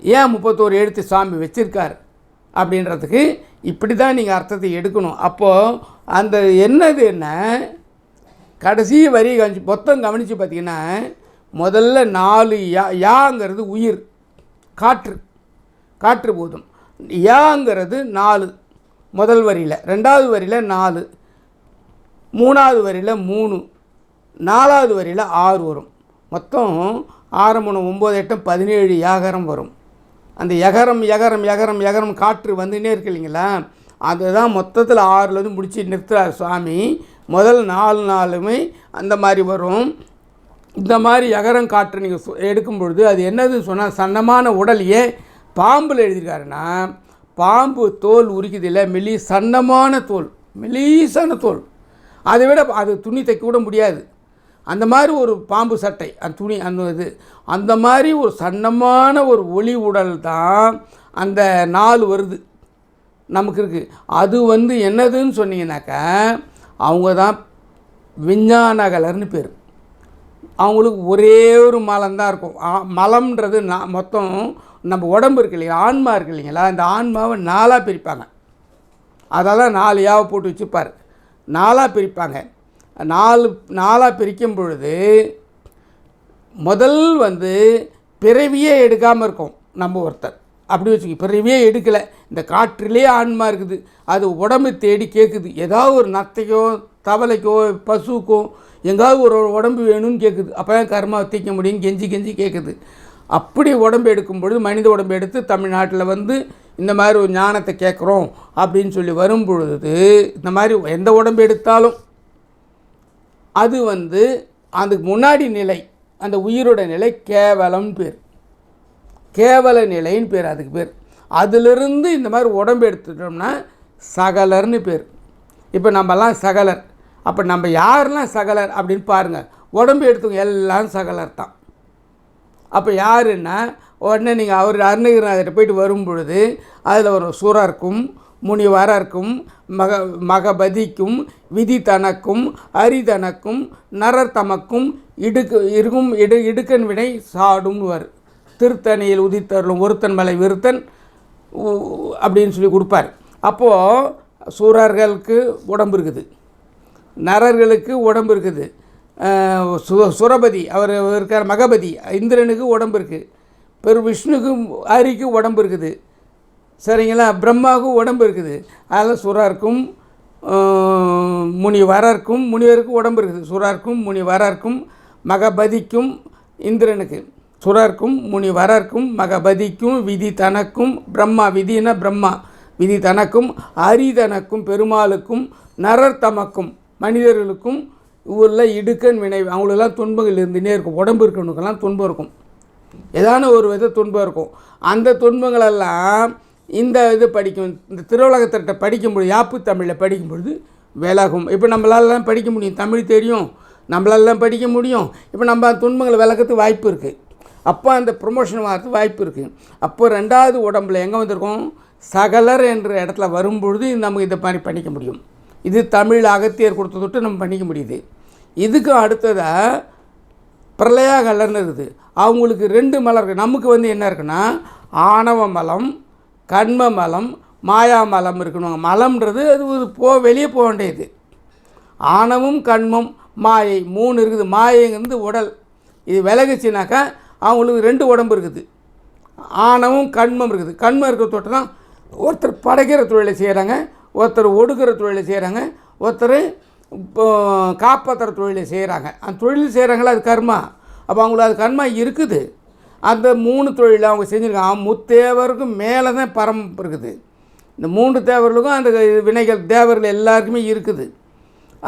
ஏன் முப்பத்தோரு எழுத்து சுவாமி வச்சிருக்கார்? அப்படின்றதுக்கு இப்படி தான் நீங்கள் அர்த்தத்தை எடுக்கணும். அப்போது அந்த என்னது என்ன? கடைசி வரி கஞ்சி மொத்தம் கவனித்து பார்த்தீங்கன்னா முதல்ல நாலு யா யாங்கிறது உயிர் காற்று காற்று பூதம். யாங்கிறது நாலு முதல் வரியில். ரெண்டாவது வரியில் நாலு மூணாவது வரியில் மூணு நாலாவது வரியில் ஆறு வரும். மொத்தம் ஆறு மூணு ஒம்பது எட்டும் பதினேழு யாகரம் வரும். அந்த எகரம் எகரம் எகரம் எகரம் காற்று வந்துன்னே இருக்கு இல்லைங்களா? அதுதான் மொத்தத்தில் ஆறுலேருந்து முடிச்சு நிறுத்துறார் சுவாமி. முதல் நாலு நாளுமே அந்த மாதிரி வரும். இந்த மாதிரி எகரம் காற்று நீங்கள் எடுக்கும் பொழுது அது என்னதுன்னு சொன்னால் சன்னமான உடலையே பாம்பில் எழுதியிருக்காருன்னா பாம்பு தோல் உரிக்குதில்ல மெலி சன்னமான தோல் மெலீசான தோல். அதை விட அது துணி தைக்க கூட முடியாது. அந்த மாதிரி ஒரு பாம்பு சட்டை அந்த துணி அந்த இது அந்த மாதிரி ஒரு சன்னமான ஒரு ஒளி உடல் தான் அந்த நாள் வருது. நமக்கு இருக்குது அது வந்து என்னதுன்னு சொன்னீங்கன்னாக்கா அவங்க தான் விஞ்ஞானகலர்னு பேர். அவங்களுக்கு ஒரே ஒரு மலம்தான் இருக்கும். மலம்ன்றது நான் மொத்தம் நம்ம உடம்பு இருக்கு இல்லையா ஆன்மா இருக்கு இல்லைங்களா இந்த ஆன்மாவை நாளாக பிரிப்பாங்க. அதெல்லாம் நாலு யாவை போட்டு வச்சுப்பார். நாளாக பிரிப்பாங்க. நாலு நாலாக பிரிக்கும் பொழுது முதல் வந்து பிறவியே எடுக்காமல் இருக்கும் நம்ம ஒருத்தர். அப்படி வச்சுக்கோ பிறவியே எடுக்கலை. இந்த காற்றிலே ஆன்மா இருக்குது. அது உடம்பு தேடி கேட்குது ஏதாவது ஒரு நத்தைக்கோ தவளைக்கோ பசுக்கோ எங்காவது ஒரு உடம்பு வேணும்னு கேட்குது அப்போ தான் கர்மா தீக்க முடியும் கெஞ்சி கெஞ்சி கேட்குது அப்படி உடம்பு எடுக்கும் பொழுது மனித உடம்பு எடுத்து தமிழ்நாட்டில் வந்து இந்த மாதிரி ஒரு ஞானத்தை கேட்குறோம் அப்படின்னு சொல்லி வரும் பொழுது இந்த மாதிரி எந்த உடம்பு எடுத்தாலும் அது வந்து அதுக்கு முன்னாடி நிலை அந்த உயிரோட நிலை கேவலம் பேர். கேவல நிலைன்னு பேர் அதுக்கு பேர். அதிலிருந்து இந்த மாதிரி உடம்பு எடுத்துட்டோம்னா சகலர்னு பேர். இப்போ நம்மலாம் சகலர். அப்போ நம்ம யாரெல்லாம் சகலர் அப்படின்னு பாருங்கள் உடம்பு எடுத்தவங்க எல்லாம் சகலர் தான். அப்போ யாருன்னா உடனே நீங்கள் அவர் அருணகிரிநாதர்கிட்ட போயிட்டு வரும் பொழுது அதில் ஒரு சுரர்க்கும் முனிவரர்க்கும் மக மகபதிக்கும் விதி தனக்கும் அரிதனக்கும் நரர் தமக்கும் இடுக்கு இருக்கும் இடு இடுக்கன் வினை சாடும்வர். திருத்தணியில் உதித்தருளும் ஒருத்தன் மலை விருத்தன் அப்படின்னு சொல்லி கொடுப்பார். அப்போது சூரர்களுக்கு உடம்பு இருக்குது. நரர்களுக்கு உடம்பு இருக்குது. சு சுரபதி அவர் இருக்கார் மகபதி இந்திரனுக்கு உடம்பு இருக்குது பெரு விஷ்ணுக்கு ஹரிக்கு உடம்பு இருக்குது. சரிங்களா? பிரம்மாவுக்கும் உடம்பு இருக்குது. அதில் சுரார்க்கும் முனி முனிவரர்க்கும் முனிவருக்கும் உடம்பு இருக்குது. சுரர்க்கும் முனிவரர்க்கும் மகபதிக்கும் இந்திரனுக்கு. சுரர்க்கும் முனிவரர்க்கும் மகபதிக்கும் விதி தனக்கும் பிரம்மா விதினா பிரம்மா. விதி தனக்கும் அரிதனக்கும் பெருமாளுக்கும் நரர் தமக்கும் மனிதர்களுக்கும் ஊரில் இடுக்கன் வினை அவங்களெல்லாம் துன்பங்கள் இருந்துகிட்டே இருக்கும். உடம்பு இருக்கிறவனுக்கெல்லாம் துன்பம் இருக்கும். ஏதான ஒரு வித துன்பம் இருக்கும். அந்த துன்பங்களெல்லாம் இந்த இது படிக்கும் இந்த திருவுலகத்திட்ட படிக்கும்பொழுது யாப்பு தமிழில் படிக்கும்பொழுது விலகும். இப்போ நம்மளாலலாம் படிக்க முடியும். தமிழ் தெரியும். நம்மளாலலாம் படிக்க முடியும். இப்போ நம்ம துன்பங்களை விலகிறதுக்கு வாய்ப்பு இருக்குது அப்போ அந்த ப்ரொமோஷன் வரதுக்கு வாய்ப்பு இருக்குது அப்போ ரெண்டாவது உடம்புல எங்கே வந்திருக்கோம்? சகலர் என்ற இடத்துல வரும்பொழுது நம்ம இந்த மாதிரி பண்ணிக்க முடியும். இது தமிழ் அகத்தியர் கொடுத்த தொட்டு நம்ம பண்ணிக்க முடியுது. இதுக்கும் அடுத்ததாக பிரளயாகலர்னு இருக்குது. அவங்களுக்கு ரெண்டு மலர் இருக்குது நமக்கு வந்து என்ன இருக்குன்னா ஆணவ மலம் கண்ம மலம் மாயா மலம் இருக்கணும். மலம்ன்றது அது போ வெளியே போக வேண்டியது. ஆணவம் கண்மம் மாயை மூணு இருக்குது. மாயைங்கிறது உடல். இது விலகுச்சுனாக்கா அவங்களுக்கு ரெண்டு உடம்பு இருக்குது. ஆணவம் கண்மம் இருக்குது. கண்மம் இருக்கிற தொட்டு தான் ஒருத்தர் படைக்கிற தொழிலை செய்கிறாங்க ஒருத்தர் ஒடுக்கிற தொழிலை செய்கிறாங்க ஒருத்தர் இப்போ காப்பாற்றுற தொழிலை செய்கிறாங்க அந்த தொழில் செய்கிறாங்களா அது கர்மா. அப்போ அவங்களுக்கு அது கர்மா இருக்குது. அந்த மூணு தொழில் அவங்க செஞ்சுருக்காங்க. முத்தேவருக்கும் மேலே தான் பரம் இருக்குது. இந்த மூன்று தேவர்களுக்கும் அந்த வினைகள் தேவர்கள் எல்லாருக்குமே இருக்குது.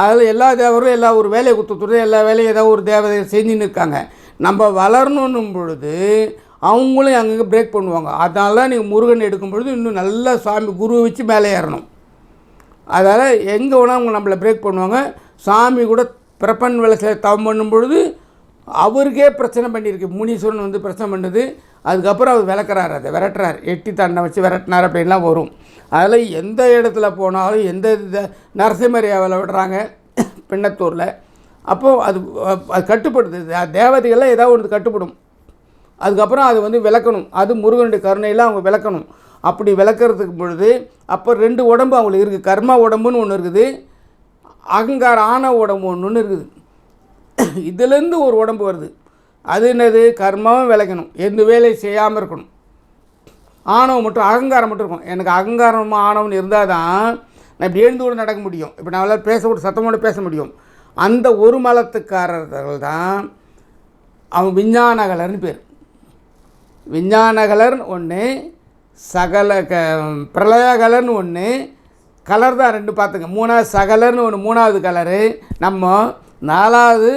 அதில் எல்லா தேவரும் எல்லா ஒரு வேலையை கொடுத்துட்டு எல்லா வேலையும் ஏதோ ஒரு தேவதைகள் செஞ்சுன்னு இருக்காங்க. நம்ம வளரணும் பொழுது அவங்களும் அங்கங்கே பிரேக் பண்ணுவாங்க. அதனால நீங்கள் முருகன் எடுக்கும் பொழுது இன்னும் நல்லா சாமி குருவை வச்சு மேலே ஏறணும். அதனால் எங்கே வேணால் அவங்க நம்மளை பிரேக் பண்ணுவாங்க. சாமி கூட பிரபன் வேலை தவம் பண்ணும் பொழுது அவருக்கே பிரச்சனை பண்ணியிருக்கு. முனீஸ்வரன் வந்து பிரச்சனை பண்ணுது. அதுக்கப்புறம் அவர் விளக்குறாரு அதை விரட்டுறார். எட்டி தண்டை வச்சு விரட்டினார் அப்படின்லாம் வரும். அதில் எந்த இடத்துல போனாலும் எந்த இது நரசிம்மரியாவில் விடுறாங்க பின்னத்தூரில். அப்போது அது அது கட்டுப்படுது. தேவதைகள்லாம் ஏதாவது ஒன்று கட்டுப்படும். அதுக்கப்புறம் அது வந்து விளக்கணும். அது முருகனுடைய கருணையில் அவங்க விளக்கணும். அப்படி விளக்கறதுக்கு பொழுது அப்போ ரெண்டு உடம்பு அவங்களுக்கு இருக்குது. கர்மா உடம்புன்னு ஒன்று இருக்குது. அகங்கார ஆன உடம்பு ஒன்று இருக்குது. இதுலேருந்து ஒரு உடம்பு வருது. அது என்னது? கர்மாவும் விளக்கணும். எந்த வேலையும் செய்யாமல் இருக்கணும். ஆணவம் மட்டும் அகங்காரம் மட்டும் இருக்கும் எனக்கு அகங்காரமாக ஆணவம் இருந்தால் தான் நான் இப்படி எழுந்து கூட நடக்க முடியும். இப்போ நான் பேச கூட சத்தமோடு பேச முடியும். அந்த ஒரு மலத்துக்காரர்கள் தான் அவன் விஞ்ஞானகலர்னு பேர். விஞ்ஞானகலர்னு ஒன்று சகல க பிரளயகலர்னு ஒன்று கலர் தான் ரெண்டு பார்த்துங்க. மூணாவது சகலர்னு ஒன்று மூணாவது கலரு. நம்ம நாலாவது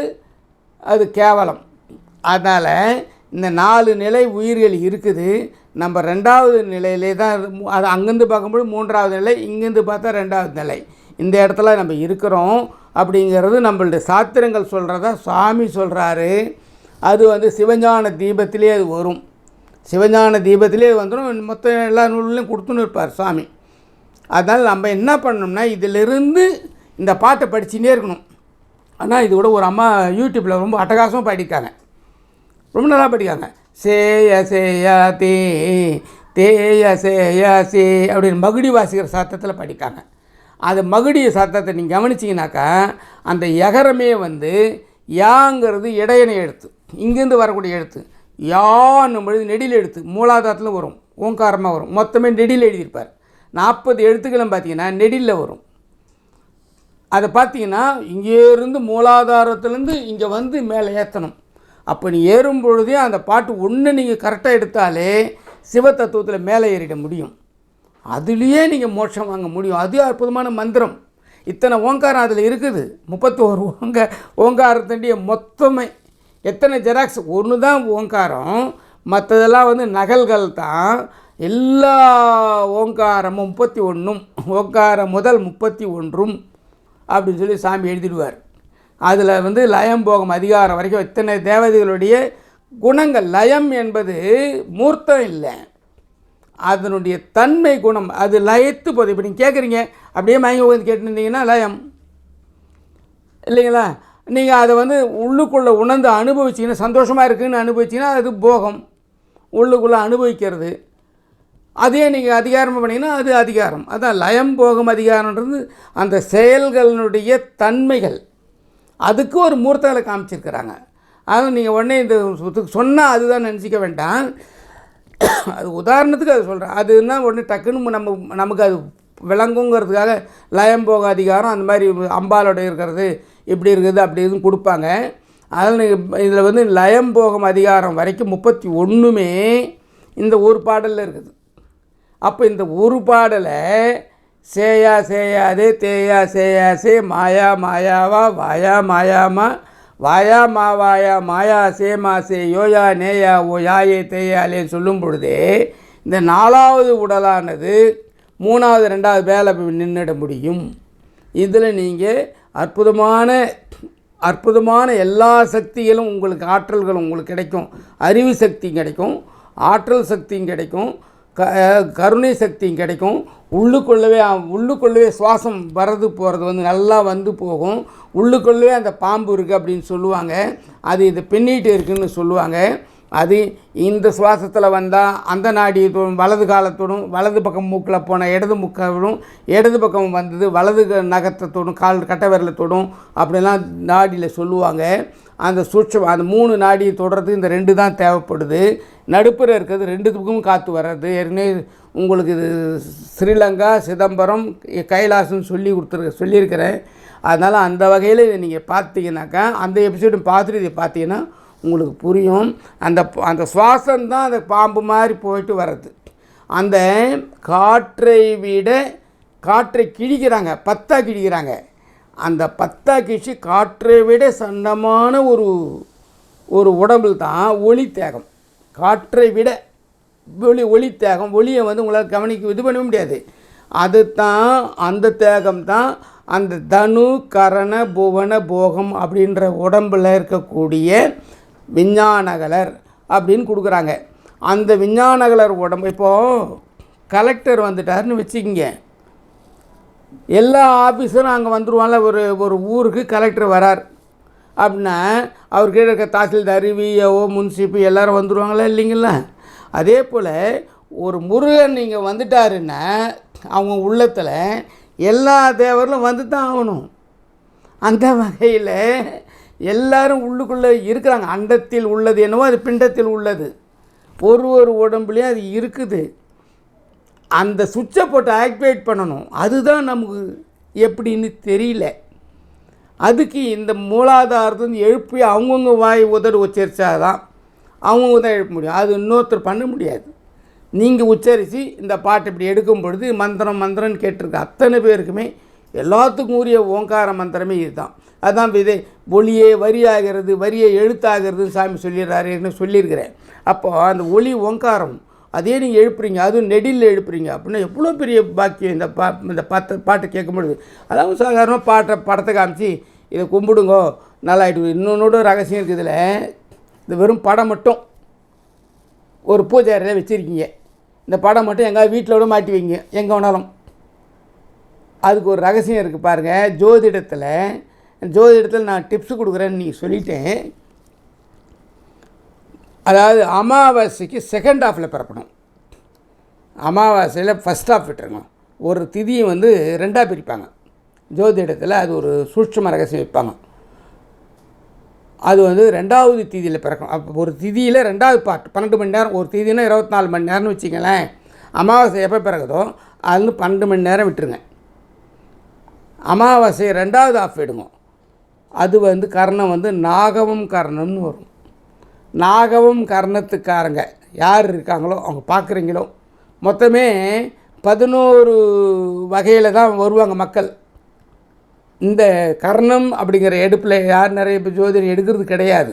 அது கேவலம். அதனால் இந்த நாலு நிலை உயிர்கள் இருக்குது. நம்ம ரெண்டாவது நிலையிலே தான் அது அங்கேருந்து பார்க்கும்போது மூன்றாவது நிலை இங்கேருந்து பார்த்தா ரெண்டாவது நிலை. இந்த இடத்துல நம்ம இருக்கிறோம் அப்படிங்கிறது நம்மளுடைய சாத்திரங்கள் சொல்கிறதா சுவாமி சொல்கிறாரு அது வந்து சிவஞான தீபத்திலே அது வரும். சிவஞான தீபத்திலே வந்துடும் மொத்த எல்லா நூல்லையும் கொடுத்துன்னு இருப்பார் சுவாமி. அதனால் நம்ம என்ன பண்ணோம்னா இதிலிருந்து இந்த பாட்டை படிச்சுட்டே இருக்கணும். ஆனால் இது கூட ஒரு அம்மா யூடியூப்பில் ரொம்ப அட்டகாசமாக படிக்காங்க ரொம்ப நல்லா படிக்காங்க சேய சேயா தே தேய சேய சே அப்படின்னு மகுடி வாசிக்கிற சத்தத்தில் படிக்காங்க அது மகுடி சத்தத்தை நீங்கள் கவனிச்சிங்கனாக்கா அந்த எகரமே வந்து யாங்கிறது இடையனை எழுத்து. இங்கேருந்து வரக்கூடிய எழுத்து. யான்னும் பொழுது நெடில் எழுத்து. மூலாதாரத்தில் வரும். ஓங்காரமாக வரும். மொத்தமே நெடில் எழுதியிருப்பார். நாற்பது எழுத்துக்களும் பார்த்தீங்கன்னா நெடிலில் வரும். அதை பார்த்தீங்கன்னா இங்கேருந்து மூலாதாரத்துலேருந்து இங்கே வந்து மேலே ஏற்றணும் அப்போ நீ ஏறும் பொழுதே அந்த பாட்டு ஒன்று நீங்கள் கரெக்டாக எடுத்தாலே சிவ தத்துவத்தில் மேலே ஏறிட முடியும். அதுலேயே நீங்கள் மோட்சம் வாங்க முடியும். அது அற்புதமான மந்திரம். இத்தனை ஓங்காரம் அதில் இருக்குது. முப்பத்தோரு ஓங்க ஓங்காரத்தண்டிய மொத்தமே. எத்தனை ஜெராக்ஸ்? ஒன்று தான் ஓங்காரம். மற்றதெல்லாம் வந்து நகல்கள் தான். எல்லா ஓங்காரமும் முப்பத்தி ஒன்றும் ஓங்காரம் முதல் முப்பத்தி ஒன்றும். அப்படின்னு சொல்லி சாமி எழுதிடுவார். அதில் வந்து லயம் போகும் அதிகாரம் வரைக்கும் இத்தனை தேவதைகளுடைய குணங்கள். லயம் என்பது மூர்த்தம் இல்லை. அதனுடைய தன்மை குணம். அது லயத்து போது. இப்போ நீங்கள் கேட்குறீங்க அப்படியே மயங்கி உட்காந்து கேட்டுருந்தீங்கன்னா லயம். இல்லைங்களா? நீங்கள் அதை வந்து உள்ளுக்குள்ளே உணர்ந்து அனுபவிச்சிங்கன்னா சந்தோஷமாக இருக்குதுன்னு அனுபவிச்சிங்கன்னா அது போகம். உள்ளுக்குள்ளே அனுபவிக்கிறது. அதே நீங்கள் அதிகாரம் பண்ணிங்கன்னா அது அதிகாரம். அதான் லயம் போகும் அதிகாரன்றது அந்த செயல்களினுடைய தன்மைகள். அதுக்கு ஒரு மூர்த்தங்களை காமிச்சிருக்கிறாங்க. அது நீங்கள் உடனே இந்த சொன்னால் அதுதான் நினச்சிக்க வேண்டாம். அது உதாரணத்துக்கு அது சொல்கிறேன் அதுன்னா உடனே டக்குன்னு நம்ம நமக்கு அது விளங்குங்கிறதுக்காக லயம் போக அதிகாரம் அந்த மாதிரி அம்பாலோட இருக்கிறது இப்படி இருக்குது அப்படி இதுன்னு கொடுப்பாங்க. அதில் இதில் வந்து லயம் போகும் அதிகாரம் வரைக்கும் முப்பத்தி ஒன்றுமே இந்த ஒரு பாடலில் இருக்குது. அப்போ இந்த ஒரு பாடலை சேயா சேயாதே தேயா சேயா சே மாயா மாயாவா வாயா மாயாமா வாயா மாவாயா மாயா சேமா சே யோயா நேயா ஓ யாயே தேயாலே சொல்லும் பொழுதே இந்த நாலாவது உடலானது மூணாவது ரெண்டாவது வேலை நின்றுட முடியும். இதில் நீங்கள் அற்புதமான அற்புதமான எல்லா சக்திகளும் உங்களுக்கு ஆற்றல்களும் உங்களுக்கு கிடைக்கும். அறிவு சக்தி கிடைக்கும். ஆற்றல் சக்தியும் கிடைக்கும். க கருணை சக்தியும் கிடைக்கும். உள்ளுக்குள்ளவே உள்ளுக்குள்ளவே சுவாசம் வர்றது போகிறது வந்து நல்லா வந்து போகும். உள்ளுக்குள்ளவே அந்த பாம்பு இருக்குது அப்படின்னு சொல்லுவாங்க. அது இது பின்னிட்டு இருக்குன்னு சொல்லுவாங்க. அது இந்த சுவாசத்தில் வந்தால் அந்த நாடியத்தோடும் வலது காலத்தோடும் வலது பக்கம் மூக்கில் போன இடது முக்கோடும் இடது பக்கம் வந்தது வலது க- தொடும் கால் கட்ட விரலத்தோடும் தொடும் அப்படிலாம் நாடியில் சொல்லுவாங்க. அந்த சூட்சம் அந்த மூணு நாடியை தொடுறதுக்கு இந்த ரெண்டு தான் தேவைப்படுது. நடுப்புற இருக்கிறது ரெண்டுத்துக்கும் காற்று வர்றது. ஏற்கனவே உங்களுக்கு இது ஸ்ரீலங்கா சிதம்பரம் கைலாசம்னு சொல்லி கொடுத்துரு சொல்லியிருக்கிறேன். அதனால் அந்த வகையில் இதை நீங்கள் பார்த்தீங்கன்னாக்கா அந்த எபிசோடு பார்த்துட்டு இதை பார்த்தீங்கன்னா உங்களுக்கு புரியும். அந்த அந்த சுவாசம் தான் அந்த பாம்பு மாதிரி போயிட்டு வர்றது. அந்த காற்றை விட காற்றை கிழிக்கிறாங்க பத்தா கிழிக்கிறாங்க. அந்த பத்தா கிழிச்சு காற்றை விட சண்டமான ஒரு ஒரு உடம்பில் தான் ஒளி தேகம். காற்றை விட ஒளி ஒளி தேகம் ஒளியை வந்து உங்களால் கவனிக்க இது பண்ண முடியாது. அது தான் அந்த தேகம் தான் அந்த தனு கரண புவன போகம் அப்படின்ற உடம்பில் இருக்கக்கூடிய விஞ்ஞானகலர் அப்படின்னு கொடுக்குறாங்க. அந்த விஞ்ஞானகலர் உடம்பு இப்போது கலெக்டர் வந்துட்டாருன்னு வச்சுக்கிங்க. எல்லா ஆஃபீஸரும் அங்கே வந்துடுவாங்கள ஒரு ஒரு ஊருக்கு கலெக்டர் வரார். அப்படின்னா அவர் கீழே இருக்க தாசில்தார் விஏஓ முன்சிபி எல்லோரும் வந்துடுவாங்களா இல்லைங்களா? அதே போல் ஒரு முருகன் நீங்கள் வந்துட்டாருன்னா அவங்க உள்ளத்தில் எல்லா தேவர்களும் வந்து தான் ஆகணும். அந்த வகையில் எல்லாரும் உள்ளுக்குள்ளே இருக்கிறாங்க. அண்டத்தில் உள்ளது என்னவோ அது பிண்டத்தில் உள்ளது. ஒரு ஒரு உடம்புலையும் அது இருக்குது. அந்த சுவிட்சை போட்டு ஆக்டிவேட் பண்ணணும். அதுதான் நமக்கு எப்படின்னு தெரியல. அதுக்கு இந்த மூலாதாரத்தை எழுப்பி அவங்கவுங்க வாய் உதடு உச்சரித்தாதான் அவங்கவுங்க தான் எழுப்ப முடியும். அது இன்னொருத்தர் பண்ண முடியாது. நீங்கள் உச்சரித்து இந்த பாட்டு இப்படி எடுக்கும் பொழுது மந்திரம் மந்திரம்னு கேட்டிருக்க அத்தனை பேருக்குமே எல்லாத்துக்கும் உரிய ஓங்கார மந்திரமே இதுதான். அதுதான் விதை ஒளியே வரியாகிறது வரியை எழுத்தாகிறது சாமி சொல்லிடுறாருன்னு சொல்லியிருக்கிறேன். அப்போது அந்த ஒளி ஓங்காரம் அதே நீங்கள் எழுப்புறீங்க அதுவும் நெடில் எழுப்புறீங்க அப்படின்னா எவ்வளோ பெரிய பாக்கியம் இந்த பா இந்த பாட்டு பாட்டை கேட்கும் பொழுது அதாவது சாதாரணமாக பாட்டை படத்தை காமிச்சு இதை கும்பிடுங்கோ நல்லாயிட்டு இன்னொன்னோட ரகசியம் இருக்குது இதில். இந்த வெறும் படம் மட்டும். ஒரு பூஜை அறையில் வச்சுருக்கீங்க. இந்த படம் மட்டும் எங்கேயாவது வீட்டில் விட மாட்டி வைங்க எங்கே வேணாலும். அதுக்கு ஒரு ரகசியம் இருக்குது பாருங்கள் ஜோதிடத்தில் ஜோதிடத்தில் நான் டிப்ஸ் கொடுக்குறேன்னு நீங்கள் சொல்லிட்டேன். அதாவது அமாவாசைக்கு செகண்ட் ஹாஃபில் பிறப்பணும் அமாவாசையில் ஃபஸ்ட் ஆஃப் விட்டுருங்க ஒரு திதியை வந்து ரெண்டாக பிரிப்பாங்க. ஜோதிடத்தில் அது ஒரு சூட்சம ரகசியம் வைப்பாங்க. அது வந்து ரெண்டாவது திதியில் பிறக்கும் அப்போ ஒரு திதியில் ரெண்டாவது பார்ட் பன்னெண்டு மணி நேரம் ஒரு திதினா இருபத்தி நாலு மணி நேரம்னு வச்சிங்களேன் அமாவாசை எப்போ பிறகுதோ அது வந்து பன்னெண்டு மணி நேரம் விட்டுருங்க. அமாவாசை ரெண்டாவது ஆஃப் விடுங்க அது வந்து கர்ணம் வந்து நாகவம் கர்ணம்னு வரும். நாகவம் கர்ணத்துக்காரங்க. யார் இருக்காங்களோ அவங்க பார்க்குறீங்களோ மொத்தமே பதினோரு வகையில் தான் வருவாங்க மக்கள். இந்த கர்ணம் அப்படிங்கிற எடுப்பில் யார் நிறைய இப்போ ஜோதிடம் எடுக்கிறது கிடையாது.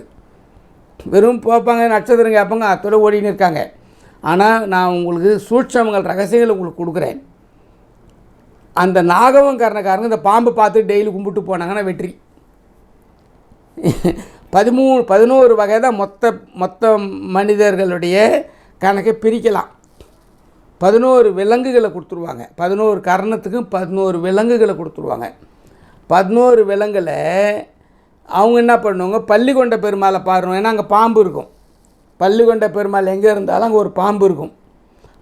வெறும் போப்பாங்க நட்சத்திரம் கேட்பாங்க அத்தோட ஓடின்னு இருக்காங்க. ஆனால் நான் உங்களுக்கு சூட்சமங்கள் ரகசியங்கள் உங்களுக்கு கொடுக்குறேன். அந்த நாகவம் கர்ணக்காரங்க இந்த பாம்பு பார்த்து டெய்லி கும்பிட்டு போனாங்கன்னா வெற்றி. பதிமூணு பதினோரு வகை தான் மொத்த மொத்த மனிதர்களுடைய கணக்கை பிரிக்கலாம். பதினோரு விலங்குகளை கொடுத்துருவாங்க. பதினோரு கரணத்துக்கும் பதினோரு விலங்குகளை கொடுத்துருவாங்க. பதினோரு விலங்குகளை அவங்க என்ன பண்ணுவாங்க? பள்ளிக்கொண்ட பெருமாளை பாருவோம் ஏன்னா அங்கே பாம்பு இருக்கும். பள்ளிக்கொண்ட பெருமாள் எங்கே இருந்தாலும் அங்கே ஒரு பாம்பு இருக்கும்.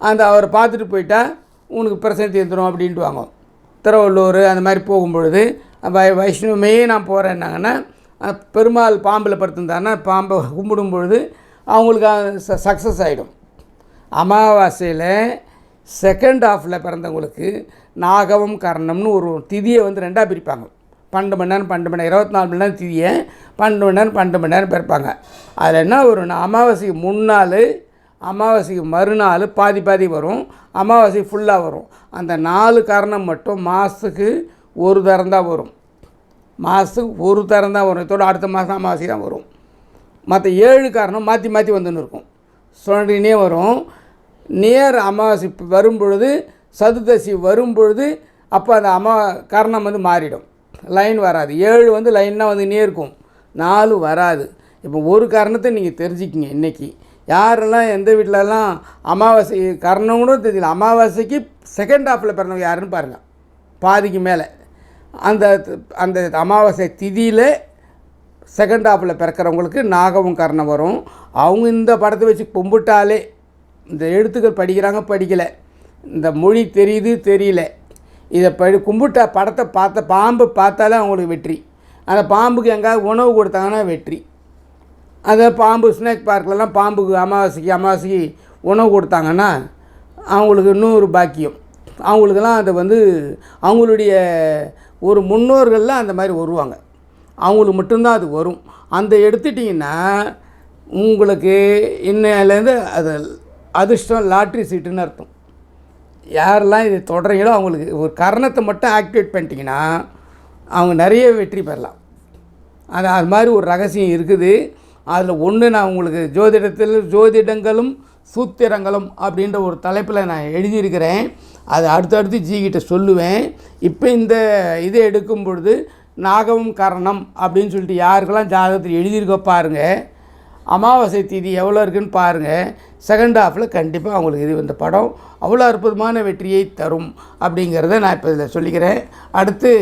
அந்த அவரை பார்த்துட்டு போயிட்டா உனக்கு பிரச்சனை தீர்ந்துடும் அப்படின்ட்டுவாங்க திருவள்ளூர் அந்த மாதிரி போகும்பொழுது வை வைஷ்ணவமே நான் போகிறேன்னாங்கன்னா பெருமாள் பாம்பில் படுத்திருந்தாங்கன்னா பாம்பை கும்பிடும் பொழுது அவங்களுக்கு சக்ஸஸ் ஆகிடும் அமாவாசையில் செகண்ட் ஹாஃபில் பிறந்தவங்களுக்கு நாகவம் கர்ணம்னு ஒரு திதியை வந்து ரெண்டாக பிரிப்பாங்க. பன்னெண்டு மணி நேரம் பன்னெண்டு மணி நேரம் இருபத்தி நாலு மணி நேரம் திதியை பன்னெண்டு மணி நேரம் பன்னெண்டு மணி நேரம் பிறப்பாங்க. அதில் என்ன வரும் அமாவாசைக்கு முன்னாள் அமாவாசைக்கு மறுநாள் பாதி பாதி வரும் அமாவாசை ஃபுல்லாக வரும். அந்த நாலு காரணம் மட்டும் மாதத்துக்கு ஒரு தரம் தான் வரும். மாதத்துக்கு ஒரு தரம் தான் வரும். இதோட அடுத்த மாதம் அமாவாசை தான் வரும். மற்ற ஏழு காரணம் மாற்றி மாற்றி வந்துன்னு இருக்கும். சொல்லினே வரும். நேர் அமாவாசை வரும்பொழுது சதுர்தசி வரும் பொழுது அப்போ அந்த அமா கரணம் வந்து மாறிடும். லைன் வராது. ஏழு வந்து லைனாக வந்து நேர்க்கும் நாலு வராது. இப்போ ஒரு காரணத்தை நீங்கள் தெரிஞ்சுக்கிங்க இன்றைக்கி யாரெல்லாம் எந்த வீட்டிலலாம் அமாவாசை கரணம் கூட தெரியல அமாவாசைக்கு செகண்ட் ஹாஃபில் பிறந்தவங்க யாருன்னு பாருங்கள் பாதிக்கு மேலே. அந்த அந்த அமாவாசை திதியில் செகண்ட் ஹாஃபில் பிறக்கிறவங்களுக்கு நாகவும் கர்ணம் வரும். அவங்க இந்த படத்தை வச்சு கும்பிட்டாலே இந்த எழுத்துக்கள் படிக்கிறாங்க படிக்கலை. இந்த மொழி தெரியுது தெரியல. இதை படி கும்பிட்ட படத்தை பார்த்த பாம்பு பார்த்தாலே அவங்களுக்கு வெற்றி. அந்த பாம்புக்கு எங்கேயாவது உணவு கொடுத்தாங்கன்னா வெற்றி. அதை பாம்பு ஸ்னேக் பார்க்லலாம் பாம்புக்கு அமாவாசைக்கு அமாவாசைக்கு உணவு கொடுத்தாங்கன்னா அவங்களுக்கு இன்னும் ஒரு பாக்கியம். அவங்களுக்கெல்லாம் அதை வந்து அவங்களுடைய ஒரு முன்னோர்கள்லாம் அந்த மாதிரி வருவாங்க. அவங்களுக்கு மட்டும்தான் அது வரும். அந்த எடுத்துட்டிங்கன்னா உங்களுக்கு இன்னையிலேருந்து அது அதிர்ஷ்டம் லாட்ரி சீட்டுன்னு அர்த்தம். யாரெல்லாம் இதை தொடரீங்களோ அவங்களுக்கு ஒரு கரணத்தை மட்டும் ஆக்டிவேட் பண்ணிட்டீங்கன்னா அவங்க நிறைய வெற்றி பெறலாம். அது அது மாதிரி ஒரு ரகசியம் இருக்குது. அதில் ஒன்று நான் உங்களுக்கு ஜோதிடத்தில் ஜோதிடங்களும் சூத்திரங்களும் அப்படின்ற ஒரு தலைப்பில் நான் எழுதியிருக்கிறேன். அதை அடுத்தடுத்து ஜிகிட்ட சொல்லுவேன். இப்போ இந்த இதை எடுக்கும் பொழுது நாகவும் கரணம் அப்படின்னு சொல்லிட்டு யாருக்கெல்லாம் ஜாதகத்தில் எழுதியிருக்க பாருங்கள் அமாவாசை தீதி எவ்வளோ இருக்குன்னு பாருங்கள் செகண்ட் ஹாஃபில் கண்டிப்பாக அவங்களுக்கு இது இந்த படம் அவ்வளோ அற்புதமான வெற்றியை தரும் அப்படிங்கிறத நான் இப்போ இதில் சொல்லிக்கிறேன். அடுத்து